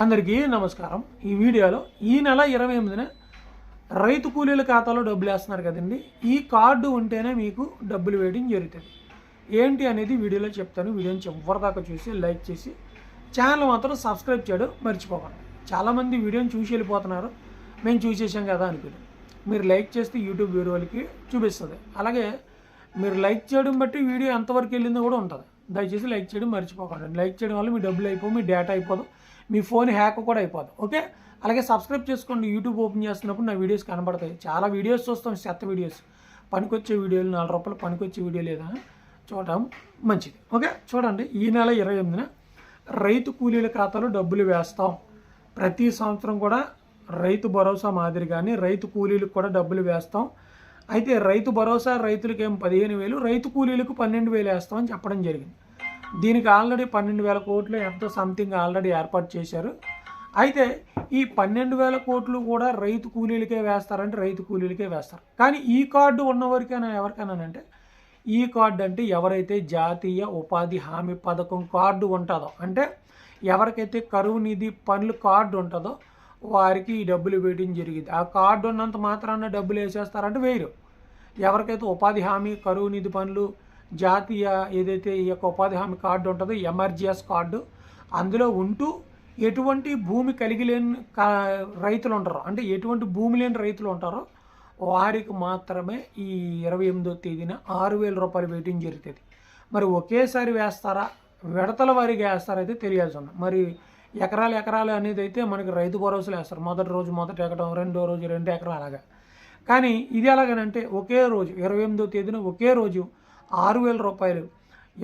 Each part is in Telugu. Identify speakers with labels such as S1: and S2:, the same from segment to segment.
S1: అందరికీ నమస్కారం. ఈ వీడియోలో ఈ నెల ఇరవై ఎనిమిదిన రైతు కూలీల ఖాతాలో డబ్బులు వేస్తున్నారు కదండి. ఈ కార్డు ఉంటేనే మీకు డబ్బులు వేయడం జరుగుతుంది. ఏంటి అనేది వీడియోలో చెప్తాను. వీడియోని చివరిదాకా చూసి లైక్ చేసి ఛానల్ మాత్రం సబ్స్క్రైబ్ చేయడం మర్చిపోకండి. చాలామంది వీడియోని చూసి వెళ్ళిపోతున్నారు. మేము చూసేసాం కదా అనుకుని మీరు లైక్ చేస్తే యూట్యూబ్ వీడియోలకి చూపిస్తుంది. అలాగే మీరు లైక్ చేయడం బట్టి వీడియో ఎంతవరకు వెళ్ళిందో కూడా ఉంటుంది. దయచేసి లైక్ చేయడం మర్చిపోకండి. లైక్ చేయడం వల్ల మీ డబ్బులు అయిపోవు మీ డేటా అయిపోదు మీ ఫోన్ హ్యాక్ కూడా అయిపోదు. ఓకే? అలాగే సబ్స్క్రైబ్ చేసుకోండి. యూట్యూబ్ ఓపెన్ చేస్తున్నప్పుడు నా వీడియోస్ కనబడతాయి. చాలా వీడియోస్ చూస్తాం చెత్త వీడియోస్. పనికొచ్చే వీడియోలు నాలుగు రూపాయలు పనికొచ్చే వీడియో లేదా చూడటం మంచిది. ఓకే? చూడండి. ఈ నెల ఇరవై ఎనిమిదిన రైతు కూలీల ఖాతాలో డబ్బులు వేస్తాం. ప్రతి సంవత్సరం కూడా రైతు భరోసా మాదిరిగానే రైతు కూలీలకు కూడా డబ్బులు వేస్తాం. అయితే రైతు భరోసా రైతులకి ఏం పదిహేను వేలు రైతు కూలీలకు పన్నెండు వేలు వేస్తామని చెప్పడం జరిగింది. దీనికి ఆల్రెడీ పన్నెండు వేల కోట్లు ఎంతో సంథింగ్ ఆల్రెడీ ఏర్పాటు చేశారు. అయితే ఈ పన్నెండు వేల కోట్లు కూడా రైతు కూలీలకే వేస్తారంటే రైతు కూలీలకే వేస్తారు. కానీ ఈ కార్డు ఉన్నవరికైనా ఎవరికైనానంటే ఈ కార్డు అంటే ఎవరైతే జాతీయ ఉపాధి హామీ పథకం కార్డు ఉంటుందో అంటే ఎవరికైతే కరువు నిధి పనులు కార్డు ఉంటుందో వారికి ఈ డబ్బులు వేయడం జరిగింది. ఆ కార్డు ఉన్నంత మాత్రాన డబ్బులు వేసేస్తారంటే వేయరు. ఎవరికైతే ఉపాధి హామీ కరువు నిధి పనులు జాతీయ ఏదైతే ఈ యొక్క ఉపాధి హామీ కార్డు ఉంటుందో ఎమర్జిఎస్ కార్డు అందులో ఉంటూ ఎటువంటి భూమి కలిగి లేని కా- రైతులు ఉంటారో అంటే ఎటువంటి భూమి లేని రైతులు ఉంటారో వారికి మాత్రమే ఈ ఇరవై ఎనిమిదో తేదీన ఆరు వేల రూపాయలు వేయటం జరుగుతుంది. మరి ఒకేసారి వేస్తారా? విడతల వారీగా వేస్తారైతే తెలియాల్సి ఉంది. మరి ఎకరాలు ఎకరాలు అనేది అయితే మనకి రైతు భరోసాలు వేస్తారు. మొదటి రోజు మొదటి ఎకరం రెండో రోజు రెండు ఎకరాలు అలాగా. కానీ ఇది ఎలాగనంటే ఒకే రోజు ఇరవై ఎనిమిదో తేదీన ఒకే రోజు ఆరు వేల రూపాయలు.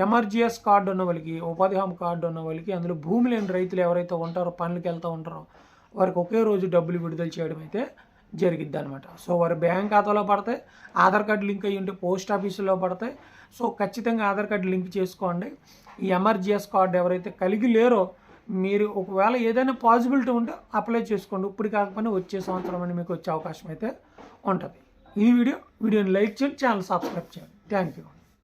S1: ఎమర్జిఎస్ కార్డు ఉన్న వాళ్ళకి ఉపాధి హామీ కార్డు ఉన్న వాళ్ళకి అందులో భూమి లేని రైతులు ఎవరైతే ఉంటారో పనులకు వెళ్తూ ఉంటారో వారికి ఒకే రోజు డబ్బులు విడుదల చేయడం అయితే జరిగిద్ది అనమాట సో వారి బ్యాంక్ ఖాతాలో పడతాయి ఆధార్ కార్డు లింక్ అయ్యి ఉంటే పోస్ట్ ఆఫీసులో పడతాయి. సో ఖచ్చితంగా ఆధార్ కార్డు లింక్ చేసుకోండి. ఈ ఎమర్జిఎస్ కార్డు ఎవరైతే కలిగి లేరో మీరు ఒకవేళ ఏదైనా పాసిబిలిటీ ఉంటే అప్లై చేసుకోండి. ఇప్పుడు కాకపోయినా వచ్చే సంవత్సరం అని మీకు వచ్చే అవకాశం అయితే ఉంటుంది. ఈ వీడియో వీడియోని లైక్ చేయండి ఛానల్ సబ్స్క్రైబ్ చేయండి. Thank you.